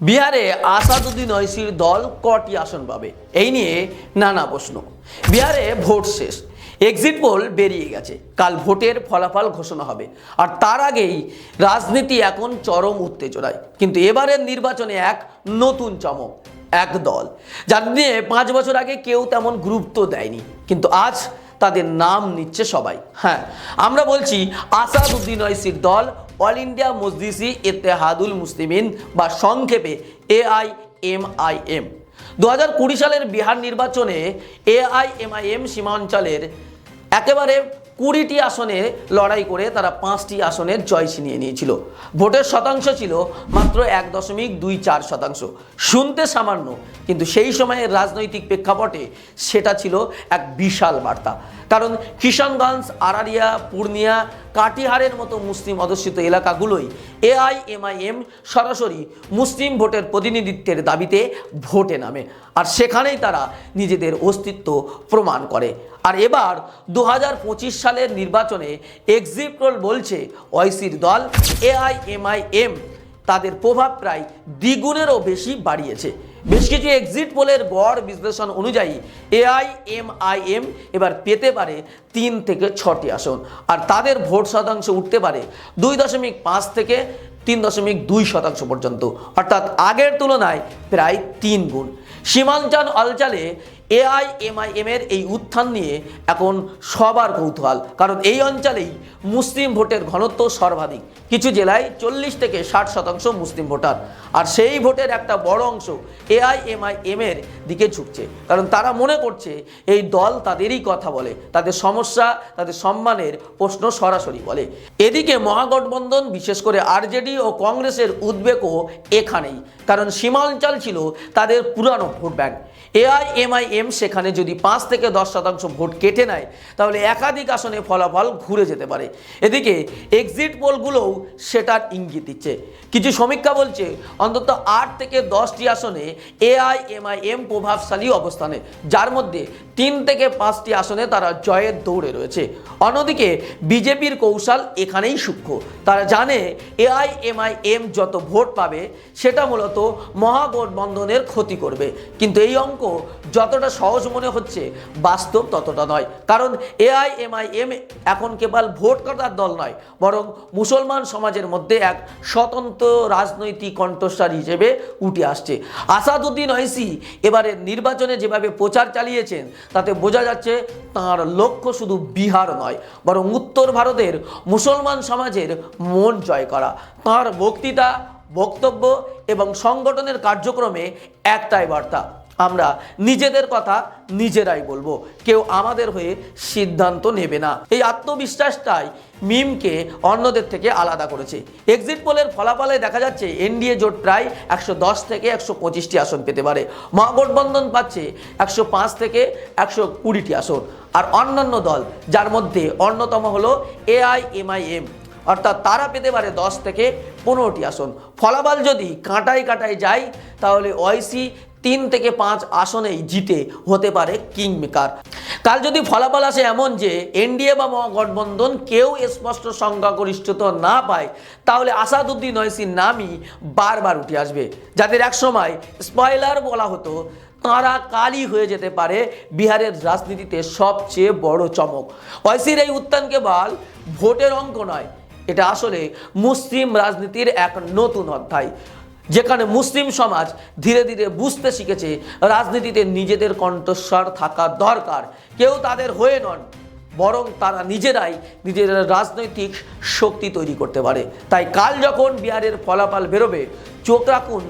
বিহারে আসাদুদ্দিন ঐশীর দল কটি আসন পাবে? এই নিয়ে নানা প্রশ্ন। বিহারে ভোট শেষ। এক্সিট পোল বেরিয়ে গেছে। কাল ভোটের ফলাফল ঘোষণা হবে। আর তার আগেই রাজনীতি এখন চরম উত্তেজনায়। কিন্তু এবারের নির্বাচনে এক নতুন চমক, এক দল। যার নিয়ে পাঁচ বছর আগে কেউ তেমন গুরুত্ব দেয়নি। কিন্তু আজ তাদের নাম নিচ্ছে সবাই। হ্যাঁ আমরা বলছি আসাদুদ্দিন ঐশীর দল অল ইন্ডিয়া মজলিসি ইত্তেহাদুল মুসলিমিন বা সংক্ষেপে এআই এম আই এম দু হাজার কুড়ি সালের বিহার নির্বাচনে A I M I M সীমাঞ্চলের একেবারে কুড়িটি আসনে লড়াই করে তারা পাঁচটি আসনের জয় ছিনিয়ে নিয়েছিল। ভোটের শতাংশ ছিল মাত্র এক দশমিক দুই চার শতাংশ। শুনতে সামান্য, কিন্তু সেই সময়ের রাজনৈতিক প্রেক্ষাপটে সেটা ছিল এক বিশাল বার্তা। কারণ কিষানগঞ্জ আরারিয়া পূর্ণিয়া কাটিহারের মতো মুসলিম অধ্যুষিত এলাকাগুলোই এআইএমআইএম সরাসরি মুসলিম ভোটের প্রতিনিধিত্বের দাবিতে ভোটে নামে। আর সেখানেই তারা নিজেদের অস্তিত্ব প্রমাণ করে। আর এবার দু হাজার পঁচিশ সালের নির্বাচনে এক্সিট রোল বলছে ওয়াইসির দল। এআইএমআইএম তাদের প্রভাব প্রায় দ্বিগুণেরও বেশি বাড়িয়েছে। বেশ কিছু এক্সিট পোলের গড় বিশ্লেষণ অনুযায়ী এআই এম আই এম এবার পেতে পারে তিন থেকে ছটি আসন। আর তাদের ভোট শতাংশ উঠতে পারে দুই দশমিক পাঁচ থেকে তিন দশমিক দুই শতাংশ পর্যন্ত। অর্থাৎ আগের তুলনায় প্রায় তিন গুণ। সীমাঞ্চল অঞ্চলে এআইএমআইএম এর এই উত্থান নিয়ে এখন সবার কৌতূহল। কারণ এই অঞ্চলেই মুসলিম ভোটের ঘনত্ব সর্বাধিক। কিছু জেলায় চল্লিশ থেকে ষাট শতাংশ মুসলিম ভোটার। আর সেই ভোটের একটা বড় অংশ এআইএমআইএম এর দিকে ঝুঁকছে। কারণ তারা মনে করছে এই দল তাদেরই কথা বলে, তাদের সমস্যা, তাদের সম্মানের প্রশ্ন সরাসরি বলে। এদিকে মহাগঠবন্ধন, বিশেষ করে আরজেডি ও কংগ্রেসের উদ্বেগও এখানেই। কারণ সীমাঞ্চল ছিল তাদের পুরানো ভোট ব্যাংক। এআইএমআইএম সেখানে যদি পাঁচ থেকে দশ শতাংশ ভোট কেটে নেয়, তাহলে একাধিক আসনে ফলাফল ঘুরে যেতে পারে। এদিকে এক্সিট পোলগুলোও সেটার ইঙ্গিত দিচ্ছে। কিছু সমীক্ষা বলছে, অন্তত আট থেকে দশটি আসনে এআই এআইএমআইএম প্রভাবশালী অবস্থানে, যার মধ্যে তিন থেকে পাঁচটি আসনে তারা জয়ের দৌড়ে রয়েছে। অন্যদিকে বিজেপির কৌশল এখানেই সূক্ষ্ম। তারা জানে এআইএমআইএম যত ভোট পাবে, সেটা মূলত মহাগঠবন্ধনের ক্ষতি করবে। কিন্তু এই অঙ্ক যতটা সহজ মনে হচ্ছে, বাস্তব ততটা নয়। কারণ এআইএমআইএম এখন কেবল ভোট করার দল নয়, বরং মুসলমান সমাজের মধ্যে এক স্বতন্ত্র রাজনৈতিক কণ্ঠস্বর হিসেবে উঠে আসছে। আসাদুদ্দিন ঐসি এবারে নির্বাচনে যেভাবে প্রচার চালিয়েছেন, তাতে বোঝা যাচ্ছে তাঁর লক্ষ্য শুধু বিহার নয়, বরং উত্তর ভারতের মুসলমান সমাজের মন জয় করা। তাঁর বক্তৃতা, বক্তব্য এবং সংগঠনের কার্যক্রমে একটাই বার্তা আমরা নিজেদের কথা নিজেরাই বলব। কেউ আমাদের হয়ে সিদ্ধান্ত নেবে না। এই আত্মবিশ্বাসটাই মিমকে অন্যদের থেকে আলাদা করেছে। এক্সিট পোলের ফলাফলে দেখা যাচ্ছে এনডিএ জোট প্রায় একশো দশ থেকে একশো পঁচিশটি আসন পেতে পারে। মহাগঠবন্ধন পাচ্ছে একশো পাঁচ থেকে একশো কুড়িটি আসন। আর অন্যান্য দল, যার মধ্যে অন্যতম হলো এআইএমআইএম অর্থাৎ তারা পেতে পারে দশ থেকে পনেরোটি আসন। ফলাফল যদি কাঁটাই কাটাই যায়, তাহলে ওয়াইসি তিন থেকে পাঁচ আসনেই জিতে হতে পারে কিং মেকার কাল যদি ফলাফল আসে এমন যে এনডিএ বা মহাগঠবন্ধন কেউ স্পষ্ট সংখ্যাগরিষ্ঠতা না পায়, তাহলে আসাদুদ্দিন ওয়াইসির নামই বারবার উঠে আসবে। যাদের একসময় স্পয়লার বলা হতো, তাঁরা কালই হয়ে যেতে পারে বিহারের রাজনীতিতে সবচেয়ে বড় চমক। ওয়াইসির এই উত্থান কেবল ভোটের অঙ্ক নয়, এটা আসলে মুসলিম রাজনীতির এক নতুন অধ্যায়। যেখানে মুসলিম সমাজ ধীরে ধীরে বুঝতে শিখেছে রাজনীতিতে নিজেদের কণ্ঠস্বর থাকা দরকার। কেউ তাদের হয়ে নন, বরং তারা নিজেরাই নিজেদের রাজনৈতিক শক্তি তৈরি করতে পারে। তাই কাল যখন বিহারের ফলাফল বেরোবে, চোখ রাখুন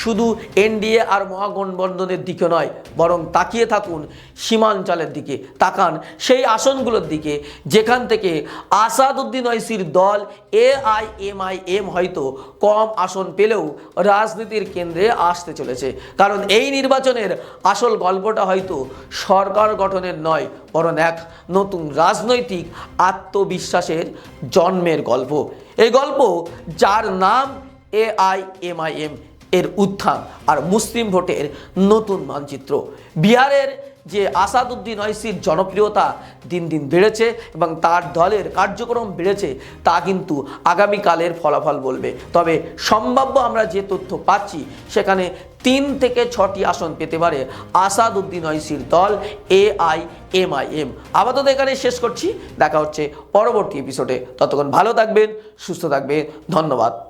শুধু এনডিএ আর মহাগঠবন্ধনের দিকে নয়, বরং তাকিয়ে থাকুন সীমাঞ্চলের দিকে, তাকান সেই আসনগুলোর দিকে, যেখান থেকে আসাদুদ্দিন ঐসির দল এআইএমআইএম হয়তো কম আসন পেলেও রাজনীতির কেন্দ্রে আসতে চলেছে। কারণ এই নির্বাচনের আসল গল্পটা হয়তো সরকার গঠনের নয়, বরং এক নতুন রাজনৈতিক আত্মবিশ্বাসের জন্মের গল্প। এই গল্প যার নাম এআইএমআইএম এর উত্থান আর মুসলিম ভোটের নতুন মানচিত্র। বিহারের যে আসাদুদ্দিন ঐসির জনপ্রিয়তা দিন দিন বেড়েছে এবং তার দলের কার্যক্রম বেড়েছে, তা কিন্তু আগামীকালের ফলাফল বলবে। তবে সম্ভাব্য আমরা যে তথ্য পাচ্ছি, সেখানে তিন থেকে ছটি আসন পেতে পারে আসাদুদ্দিন ঐসির দল A I M I M আপাতত এখানে শেষ করছি। দেখা হচ্ছে পরবর্তী এপিসোডে ততক্ষণ ভালো থাকবেন, সুস্থ থাকবেন। ধন্যবাদ।